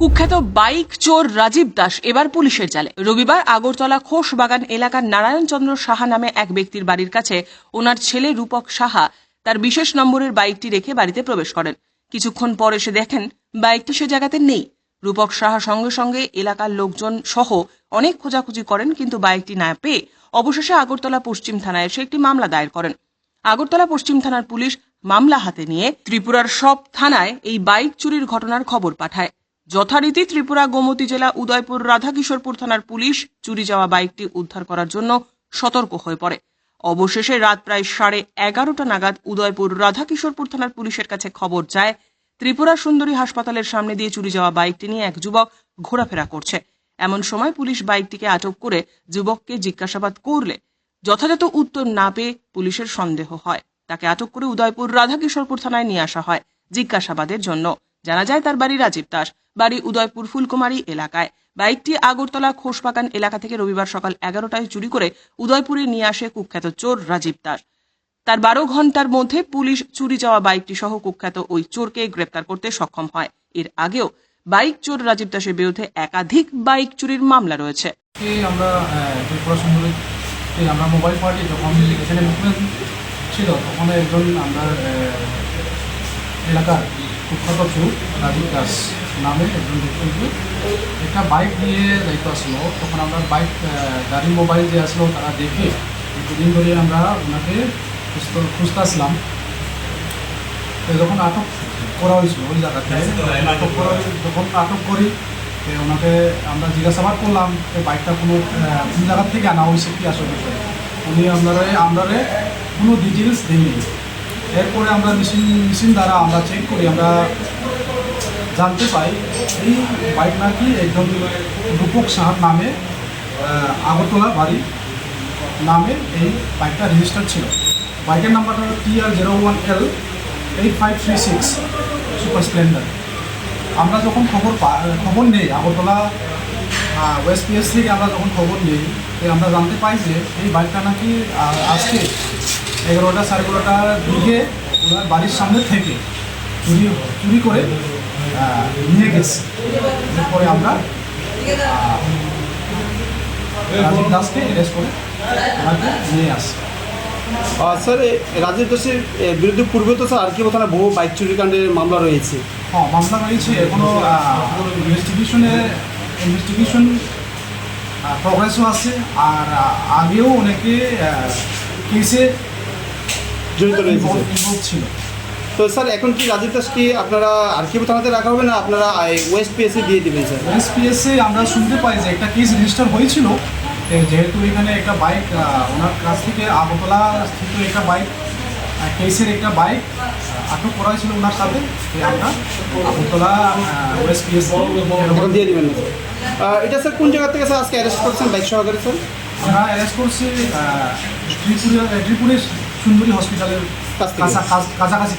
কুখ্যাত বাইক চোর রাজীব দাস এবার পুলিশের জালে। রবিবার আগরতলা খোশবাগান এলাকার নারায়ণচন্দ্র সাহা নামে এক ব্যক্তির বাড়ির কাছে ওনার ছেলে রূপক সাহা তার বিশেষ নম্বরের বাইকটি রেখে বাড়িতে প্রবেশ করেন। কিছুক্ষণ পর এসে দেখেন বাইকটি সে জায়গাতে নেই। রূপক সাহা সঙ্গে সঙ্গে এলাকার লোকজন সহ অনেক খোঁজাখুঁজি করেন কিন্তু বাইকটি না পেয়ে অবশেষে আগরতলা পশ্চিম থানায় এসে একটি মামলা দায়ের করেন। আগরতলা পশ্চিম থানার পুলিশ মামলা হাতে নিয়ে ত্রিপুরার সব থানায় এই বাইক চুরির ঘটনার খবর পাঠায়। যথারীতি ত্রিপুরা গোমতী জেলা উদয়পুর রাধাকিশোরপুর থানার পুলিশ চুরি যাওয়া বাইকটি উদ্ধার করার জন্য সতর্ক হয়ে পড়ে। অবশেষে রাত প্রায় সাড়ে এগারোটা নাগাদ উদয়পুর রাধাকিশোরপুর থানার পুলিশের কাছে খবর যায়, ত্রিপুরা সুন্দরী হাসপাতালের সামনে দিয়ে চুরি যাওয়া বাইকটি নিয়ে এক যুবক ঘোরাফেরা করছে। এমন সময় পুলিশ বাইকটিকে আটক করে যুবককে জিজ্ঞাসাবাদ করলে যথাযথ উত্তর না পেয়ে পুলিশের সন্দেহ হয়। তাকে আটক করে উদয়পুর রাধাকিশোরপুর থানায় নিয়ে আসা হয় জিজ্ঞাসাবাদের জন্য। জানা যায় তার বাড়ি রাজীব দাস। বাড়ি উদয়পুর ফুলকুমারী এলাকায়। বাইকটি আগরতলা খোসবাগান এলাকা থেকে রবিবার সকাল এগারোটায় চুরি করে উদয়পুরে নিয়ে আসে কুখ্যাত চোর রাজীব দাস। তার বারো ঘণ্টার মধ্যে পুলিশ চুরি যাওয়া বাইকটি সহ কুখ্যাত ওই চোরকে গ্রেপ্তার করতে সক্ষম হয়। এর আগেও বাইক চোর রাজীব দাসের বিরুদ্ধে একাধিক বাইক চুরির মামলা রয়েছে। আমরা মোবাইল যখন ছিল, তখন একজন আমরা এলাকার কুখ্যাত চোর রাজীব দাস নামে একজন ব্যক্তি একটা বাইক নিয়ে যাইতে আসলো। তখন আমরা বাইক গাড়ি মোবাইল যে আসলো তারা দেখে দুদিন ধরে আমরা ওনাকে খুঁজতে- খুঁজতে আসলাম তো যখন আটক করা হয়েছিল ওই জায়গাতে আটক করা যখন আটক করি ওনাকে আমরা জিজ্ঞাসাবাদ করলাম বাইকটা কোনো আহ, কোন জায়গা থেকে আনা হয়েছে কি আসলে উনি আপনারা আপনারে কোনো ডিটেলস দেয়নি। এরপরে আমরা মেশিন মেশিন দ্বারা আমরা চেক করি, আমরা জানতে পাই এই বাইক নাকি একজন রূপক সাহার নামে আগরতলা বাড়ি নামে এই বাইকটা রেজিস্টার ছিল। বাইকের নাম্বারটা T R zero one L eight five three six super Splendor আমরা যখন খবর খবর নেই, আগরতলা ওয়েস্ট পিএস থেকে আমরা যখন খবর নেই আমরা জানতে পাই যে এই বাইকটা নাকি আজকে এগারোটা সাড়ে এগারোটার দিকে ওনার বাড়ির সামনে থেকে চুরি চুরি করে নিয়ে গেছে। এরপরে আমরা রাজীব দাসকে অ্যারেস্ট করে ওনাকে নিয়ে আসি। স্যার রাজীব দাসের বিরুদ্ধে পূর্বে তো স্যার আর কি থানায় বহু বাইক চুরিকাণ্ডের মামলা রয়েছে। হ্যাঁ মামলা রয়েছে এখনও ইনভেস্টিগেশনে ইনভেস্টিগেশন প্রগ্রেসও আছে আর আগেও অনেকে কেসে জড়িত রয়েছে ছিল তো স্যার এখন কি রাজীব দাসকে আপনারা আরকিব থানাতে রাখা হবে না আপনারা ওয়েস্ট পিএসে দিয়ে দেবেন স্যার এসপিএসে আমরা শুনতে পাই যে একটা কেস রেজিস্টার হয়েছিল। যেহেতু এখানে একটা বাইক ওনার কাছ থেকে আগরতলা স্থিত একটা বাইক কেসের একটা বাইক আটক করা হয়েছিল ওনার সাথে। আমরা আগরতলা ওএসপিএস এখন দিয়ে দেবেন এটা স্যার কোন জায়গা থেকে স্যার আজকে অ্যারেস্ট করছেন বাইক সহকারে স্যার আমরা অ্যারেস্ট করছি ত্রিপুরা ত্রিপুরের সুন্দরী হসপিটালের। কাছাকাছি